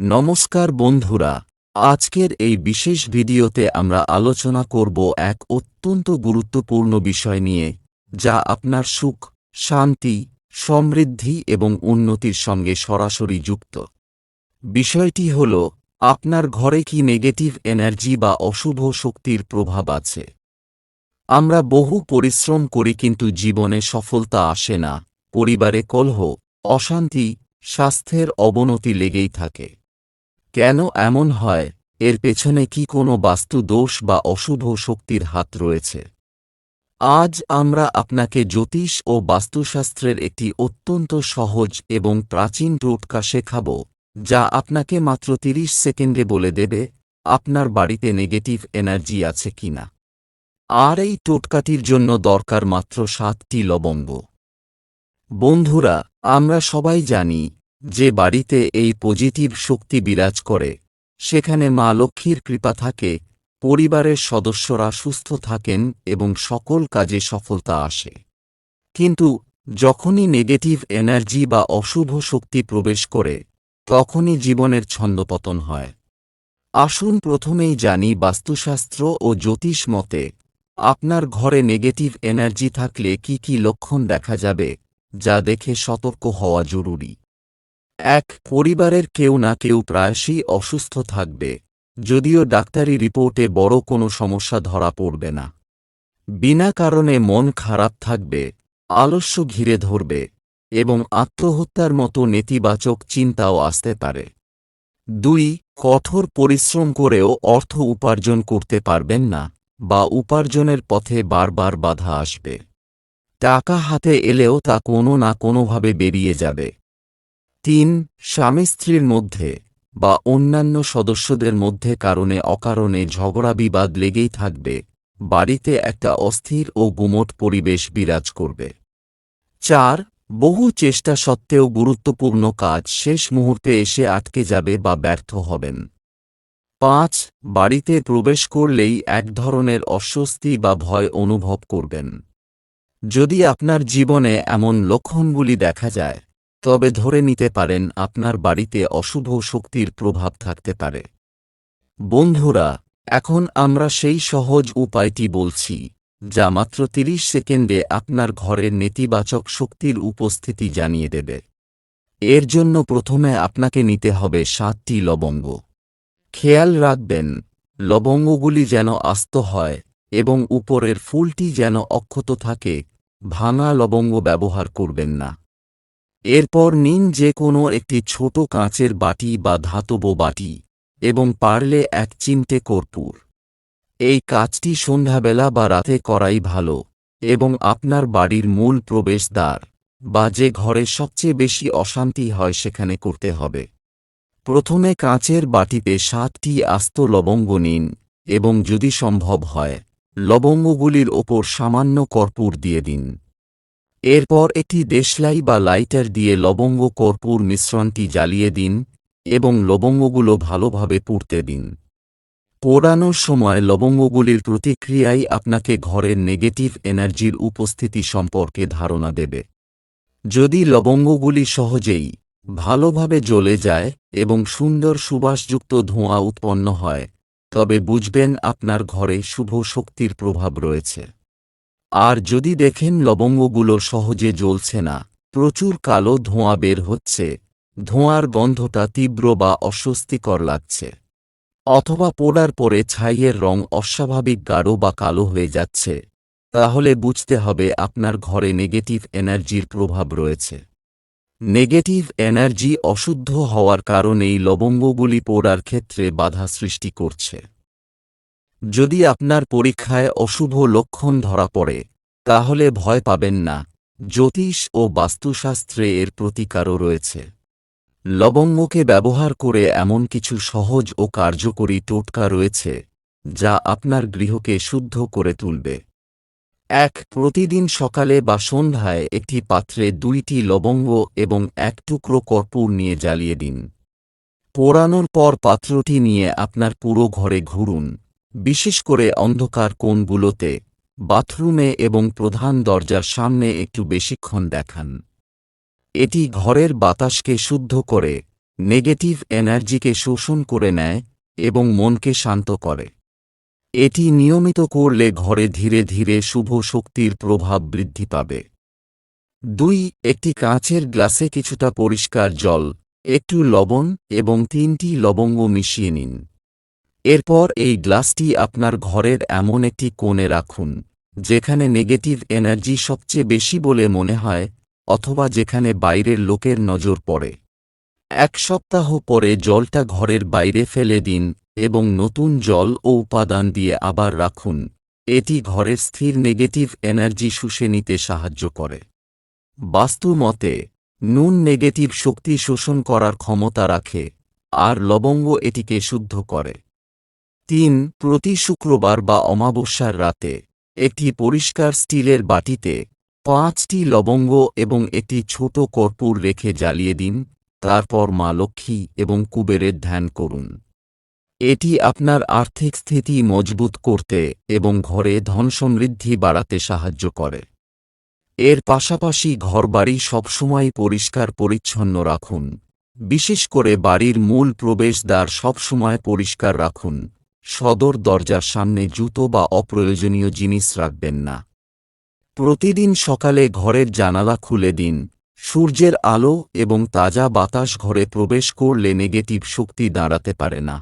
নমস্কার বন্ধুরা, আজকের এই বিশেষ ভিডিওতে আমরা আলোচনা করব এক অত্যন্ত গুরুত্বপূর্ণ বিষয় নিয়ে, যা আপনার সুখ, শান্তি, সমৃদ্ধি এবং উন্নতির সঙ্গে সরাসরি যুক্ত। বিষয়টি হল, আপনার ঘরে কি নেগেটিভ এনার্জি বা অশুভ শক্তির প্রভাব আছে? আমরা বহু পরিশ্রম করি কিন্তু জীবনে সফলতা আসে না, পরিবারে কলহ, অশান্তি, স্বাস্থ্যের অবনতি লেগেই থাকে। কেন এমন হয়? এর পেছনে কি কোনো বাস্তু দোষ বা অশুভ শক্তির হাত রয়েছে? আজ আমরা আপনাকে জ্যোতিষ ও বাস্তুশাস্ত্রের একটি অত্যন্ত সহজ এবং প্রাচীন টোটকা শেখাব, যা আপনাকে মাত্র তিরিশ সেকেন্ডে বলে দেবে, আপনার বাড়িতে নেগেটিভ এনার্জি আছে কিনা আর এই টোটকাটির জন্য দরকার মাত্র সাতটি লবঙ্গ। বন্ধুরা, আমরা সবাই জানি যে বাড়িতে এই পজিটিভ শক্তি বিরাজ করে, সেখানে মা লক্ষ্মীর কৃপা থাকে, পরিবারের সদস্যরা সুস্থ থাকেন এবং সকল কাজে সফলতা আসে। কিন্তু যখনই নেগেটিভ এনার্জি বা অশুভ শক্তি প্রবেশ করে, তখনই জীবনের ছন্দপতন হয়। আসুন প্রথমেই জানি বাস্তুশাস্ত্র ও জ্যোতিষ মতে, আপনার ঘরে নেগেটিভ এনার্জি থাকলে কি কি লক্ষণ দেখা যাবে, যা দেখে সতর্ক হওয়া জরুরি। এক পরিবারের কেউ না কেউ প্রায়শই অসুস্থ থাকবে, যদিও ডাক্তারি রিপোর্টে বড় কোনো সমস্যা ধরা পড়বে না। বিনা কারণে মন খারাপ থাকবে, আলস্য ঘিরে ধরবে এবং আত্মহত্যার মতো নেতিবাচক চিন্তাও আসতে পারে। দুই, কঠোর পরিশ্রম করেও অর্থ উপার্জন করতে পারবেন না বা উপার্জনের পথে বারবার বাধা আসবে। টাকা হাতে এলেও তা কোনো না কোনোভাবে বেরিয়ে যাবে। তিন, স্বামী স্ত্রীর মধ্যে বা অন্যান্য সদস্যদের মধ্যে কারণে অকারণে ঝগড়া বিবাদ লেগেই থাকবে, বাড়িতে একটা অস্থির ও গুমট পরিবেশ বিরাজ করবে। চার, বহু চেষ্টা সত্ত্বেও গুরুত্বপূর্ণ কাজ শেষ মুহূর্তে এসে আটকে যাবে বা ব্যর্থ হবেন। পাঁচ, বাড়িতে প্রবেশ করলেই এক ধরনের অস্বস্তি বা ভয় অনুভব করবেন। যদি আপনার জীবনে এমন লক্ষণগুলি দেখা যায় তবে ধরে নিতে পারেন আপনার বাড়িতে অশুভ শক্তির প্রভাব থাকতে পারে। বন্ধুরা, এখন আমরা সেই সহজ উপায়টি বলছি, যা মাত্র তিরিশ সেকেন্ডে আপনার ঘরের নেতিবাচক শক্তির উপস্থিতি জানিয়ে দেবে। এর জন্য প্রথমে আপনাকে নিতে হবে সাতটি লবঙ্গ। খেয়াল রাখবেন, লবঙ্গগুলি যেন আস্ত হয় এবং উপরের ফুলটি যেন অক্ষত থাকে, ভাঙা লবঙ্গ ব্যবহার করবেন না। এরপর নিন যে কোনো একটি ছোট কাঁচের বাটি বা ধাতব বাটি, এবং পারলে এক চিমটে কর্পূর। এই কাজটি সন্ধ্যাবেলা বা রাতে করাই ভালো, এবং আপনার বাড়ির মূল প্রবেশদ্বার, বা যে ঘরে সবচেয়ে বেশি অশান্তি হয় সেখানে করতে হবে। প্রথমে কাঁচের বাটিতে সাতটি আস্ত লবঙ্গ নিন, এবং যদি সম্ভব হয়, লবঙ্গগুলির ওপর সামান্য কর্পূর দিয়ে দিন। এরপর একটি দেশলাই বা লাইটার দিয়ে লবঙ্গ কর্পূর মিশ্রণটি জ্বালিয়ে দিন এবং লবঙ্গগুলো ভালোভাবে পুড়তে দিন। পোড়ানোর সময় লবঙ্গগুলির প্রতিক্রিয়াই আপনাকে ঘরের নেগেটিভ এনার্জির উপস্থিতি সম্পর্কে ধারণা দেবে। যদি লবঙ্গগুলি সহজেই ভালোভাবে জ্বলে যায় এবং সুন্দর সুবাসযুক্ত ধোঁয়া উৎপন্ন হয়, তবে বুঝবেন আপনার ঘরে শুভ শক্তির প্রভাব রয়েছে। আর যদি দেখেন লবঙ্গগুলো সহজে জ্বলছে না, প্রচুর কালো ধোঁয়া বের হচ্ছে, ধোঁয়ার গন্ধটা তীব্র বা অস্বস্তিকর লাগছে। অথবা পোড়ার পরে ছাইয়ের রং অস্বাভাবিক গাঢ় বা কালো হয়ে যাচ্ছে, তাহলে বুঝতে হবে আপনার ঘরে নেগেটিভ এনার্জির প্রভাব রয়েছে। নেগেটিভ এনার্জি অশুদ্ধ হওয়ার কারণেই লবঙ্গগুলি পোড়ার ক্ষেত্রে বাধা সৃষ্টি করছে। যদি আপনার পরীক্ষায় অশুভ লক্ষণ ধরা পড়ে, তাহলে ভয় পাবেন না। জ্যোতিষ ও বাস্তুশাস্ত্রে এর প্রতিকারও রয়েছে। লবঙ্গকে ব্যবহার করে এমন কিছু সহজ ও কার্যকরী টোটকা রয়েছে, যা আপনার গৃহকে শুদ্ধ করে তুলবে। এক, প্রতিদিন সকালে বা সন্ধ্যায় একটি পাত্রে দুইটি লবঙ্গ এবং এক টুকরো কর্পূর নিয়ে জ্বালিয়ে দিন। পোড়ানোর পর পাত্রটি নিয়ে আপনার পুরো ঘরে ঘুরুন। বিশেষ করে অন্ধকার কোণগুলোতে, বাথরুমে এবং প্রধান দরজার সামনে একটু বেশিক্ষণ দেখান। এটি ঘরের বাতাসকে শুদ্ধ করে, নেগেটিভ এনার্জিকে শোষণ করে নেয় এবং মনকে শান্ত করে। এটি নিয়মিত করলে ঘরে ধীরে ধীরে শুভ শক্তির প্রভাব বৃদ্ধি পাবে। দুই, একটি কাঁচের গ্লাসে কিছুটা পরিষ্কার জল, একটু লবণ এবং তিনটি লবঙ্গ মিশিয়ে নিন। এরপর এই গ্লাসটি আপনার ঘরের এমন একটি কোণে রাখুন, যেখানে নেগেটিভ এনার্জি সবচেয়ে বেশি বলে মনে হয়, অথবা যেখানে বাইরের লোকের নজর পড়ে। এক সপ্তাহ পরে জলটা ঘরের বাইরে ফেলে দিন এবং নতুন জল ও উপাদান দিয়ে আবার রাখুন। এটি ঘরের স্থির নেগেটিভ এনার্জি শুষে নিতে সাহায্য করে। বাস্তু মতে, নুন নেগেটিভ শক্তি শোষণ করার ক্ষমতা রাখে, আর লবঙ্গ এটিকে শুদ্ধ করে। তিন প্রতি শুক্রবার বা অমাবস্যার রাতে, একটি পরিষ্কার স্টিলের বাটিতে পাঁচটি লবঙ্গ এবং একটি ছোট কর্পূর রেখে জ্বালিয়ে দিন, তারপর মা লক্ষ্মী এবং কুবেরের ধ্যান করুন। এটি আপনার আর্থিক স্থিতি মজবুত করতে এবং ঘরে ধন সমৃদ্ধি বাড়াতে সাহায্য করে। এর পাশাপাশি ঘরবাড়ি সবসময় পরিষ্কার পরিচ্ছন্ন রাখুন। বিশেষ করে বাড়ির মূল প্রবেশদ্বার সবসময় পরিষ্কার রাখুন। সদর দরজার সামনে জুতো বা অপ্রয়োজনীয় জিনিস রাখবেন না। প্রতিদিন সকালে ঘরের জানালা খুলে দিন। সূর্যের আলো এবং তাজা বাতাস ঘরে প্রবেশ করলে নেগেটিভ শক্তি দাঁড়াতে পারে না।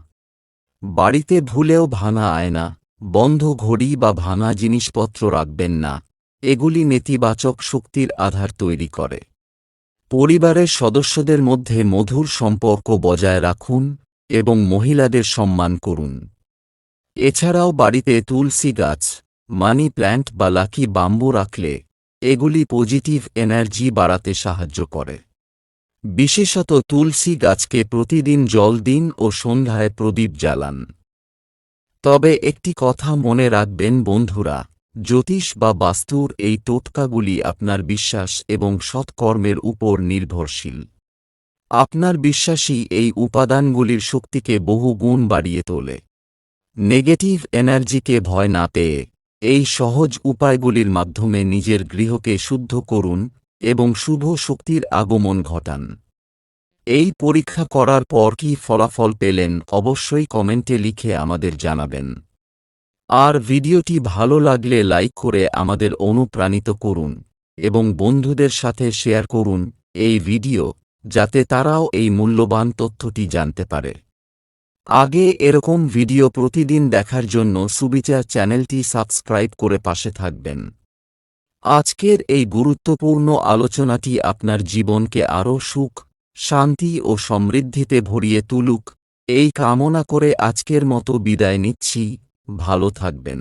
বাড়িতে ভুলেও ভাঙা আয়না বন্ধ ঘড়ি বা ভাঙা জিনিসপত্র রাখবেন না, এগুলি নেতিবাচক শক্তির আধার তৈরি করে। পরিবারের সদস্যদের মধ্যে মধুর সম্পর্ক বজায় রাখুন এবং মহিলাদের সম্মান করুন। এছাড়াও বাড়িতে তুলসী গাছ, মানি প্ল্যান্ট বা লাকি বাম্বু রাখলে এগুলি পজিটিভ এনার্জি বাড়াতে সাহায্য করে। বিশেষত তুলসী গাছকে প্রতিদিন জল দিন ও সন্ধ্যায় প্রদীপ জ্বালান। তবে একটি কথা মনে রাখবেন বন্ধুরা, জ্যোতিষ বা বাস্তুর এই টোটকাগুলি আপনার বিশ্বাস এবং সৎকর্মের উপর নির্ভরশীল। আপনার বিশ্বাসী এই উপাদানগুলির শক্তিকে বহু গুণ বাড়িয়ে তোলে। নেগেটিভ এনার্জিকে ভয় না পেয়ে, এই সহজ উপায়গুলির মাধ্যমে নিজের গৃহকে শুদ্ধ করুন এবং শুভ শক্তির আগমন ঘটান। এই পরীক্ষা করার পর কি ফলাফল পেলেন অবশ্যই কমেন্টে লিখে আমাদের জানাবেন। আর ভিডিওটি ভালো লাগলে লাইক করে আমাদের অনুপ্রাণিত করুন এবং বন্ধুদের সাথে শেয়ার করুন এই ভিডিও, যাতে তারাও এই মূল্যবান তথ্যটি জানতে পারে। আগে এরকম ভিডিও প্রতিদিন দেখার জন্য সুবিচার চ্যানেলটি সাবস্ক্রাইব করে পাশে থাকবেন। আজকের এই গুরুত্বপূর্ণ আলোচনাটি আপনার জীবনকে আরও সুখ, শান্তি ও সমৃদ্ধিতে ভরিয়ে তুলুক। এই কামনা করে আজকের মতো বিদায় নিচ্ছি। ভালো থাকবেন।